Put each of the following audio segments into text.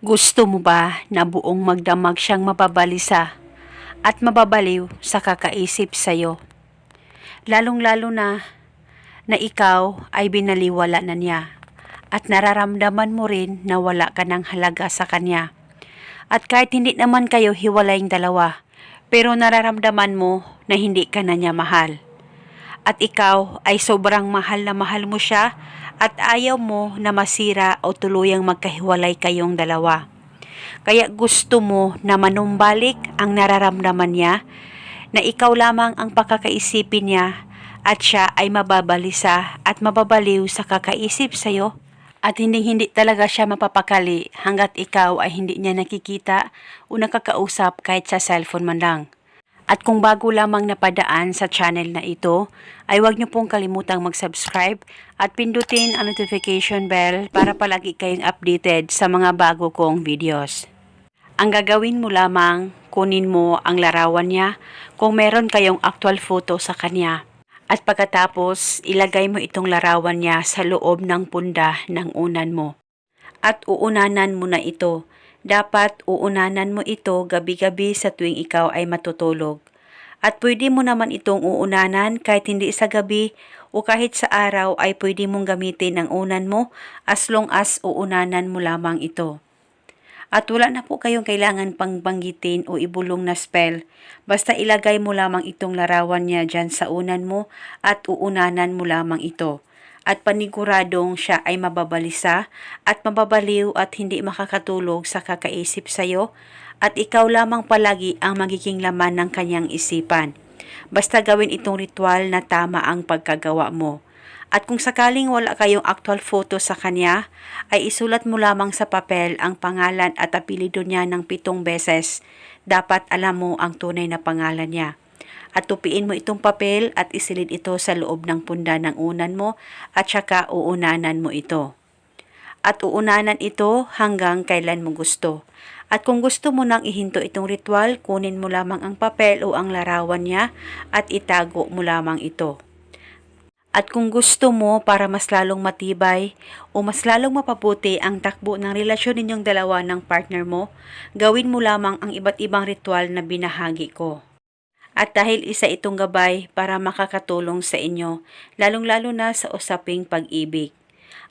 Gusto mo ba na buong magdamag siyang mababalisa at mababaliw sa kakaisip sa'yo? Lalong-lalo na na ikaw ay binaliwala na niya at nararamdaman mo rin na wala ka ng halaga sa kanya. At kahit hindi naman kayo hiwalayng dalawa, pero nararamdaman mo na hindi ka na niya mahal. At ikaw ay sobrang mahal na mahal mo siya at ayaw mo na masira o tuluyang magkahiwalay kayong dalawa. Kaya gusto mo na manumbalik ang nararamdaman niya, na ikaw lamang ang pakakaisipin niya at siya ay mababalisa at mababaliw sa kakaisip sa'yo at hindi hindi talaga siya mapapakali hanggat ikaw ay hindi niya nakikita o nakakausap kahit sa cellphone man lang. At kung bago lamang napadaan sa channel na ito, ay huwag niyo pong kalimutang mag-subscribe at pindutin ang notification bell para palagi kayong updated sa mga bago kong videos. Ang gagawin mo lamang, kunin mo ang larawan niya kung meron kayong actual photo sa kanya. At pagkatapos, ilagay mo itong larawan niya sa loob ng punda ng unan mo. At uunanan mo na ito. Dapat uunanan mo ito gabi-gabi sa tuwing ikaw ay matutulog. At pwede mo naman itong uunanan kahit hindi sa gabi o kahit sa araw ay pwede mong gamitin ang unan mo as long as uunanan mo lamang ito. At wala na po kayong kailangan pang banggitin o ibulong na spell. Basta ilagay mo lamang itong larawan niya dyan sa unan mo at uunanan mo lamang ito. At paniguradong siya ay mababalisa at mababaliw at hindi makakatulog sa kakaisip sa'yo at ikaw lamang palagi ang magiging laman ng kanyang isipan. Basta gawin itong ritual na tama ang pagkagawa mo. At kung sakaling wala kayong actual photo sa kanya, ay isulat mo lamang sa papel ang pangalan at apelido niya ng pitong beses. Dapat alam mo ang tunay na pangalan niya. At tupiin mo itong papel at isilid ito sa loob ng punda ng unan mo at saka uunanan mo ito. At uunanan ito hanggang kailan mo gusto. At kung gusto mo nang ihinto itong ritual, kunin mo lamang ang papel o ang larawan niya at itago mo lamang ito. At kung gusto mo para mas lalong matibay o mas lalong mapabuti ang takbo ng relasyon ninyong dalawa ng partner mo, gawin mo lamang ang iba't ibang ritual na binahagi ko. At dahil isa itong gabay para makakatulong sa inyo, lalong-lalo na sa usaping pag-ibig.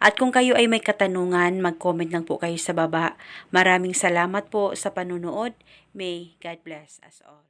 At kung kayo ay may katanungan, mag-comment lang po kayo sa baba. Maraming salamat po sa panunood. May God bless us all.